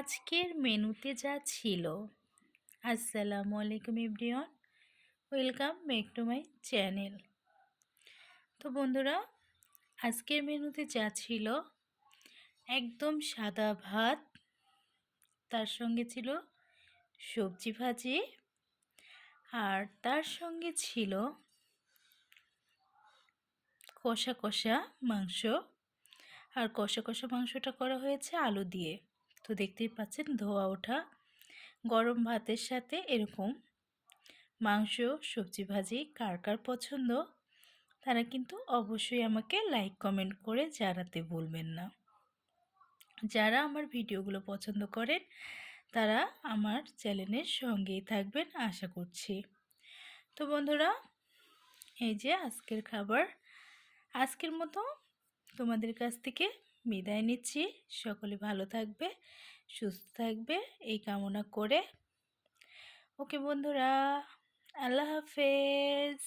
আজকের মেনুতে যা ছিল। আসসালামু আলাইকুম ইব্রিয়ন welcome back to my channel. তো বন্ধুরা, আজকের মেনুতে যা ছিল একদম সাদা ভাত, তার সঙ্গে ছিল সবজি ভাজি, আর তার সঙ্গে ছিল কষা কষা মাংস। আর কষা কষা মাংসটা করা হয়েছে আলু দিয়ে। তো দেখতেই পাচ্ছেন ধোয়া ওঠা, গরম ভাতের সাথে এরকম মাংস, সবজি ভাজি কার কার পছন্দ, তারা কিন্তু অবশ্যই আমাকে লাইক কমেন্ট করে জানাতে ভুলবেন না। যারা আমার ভিডিওগুলো পছন্দ করেন, তারা আমার চ্যানেলের সঙ্গেই থাকবেন আশা করছি। তো বন্ধুরা, এই যে আজকের খাবার, আজকের মতো তোমাদের কাছ থেকে বিদায় নিচ্ছি। সকলে ভালো থাকবে সুস্থ থাকবে এই কামনা করে। ওকে বন্ধুরা আল্লাহ হাফেজ।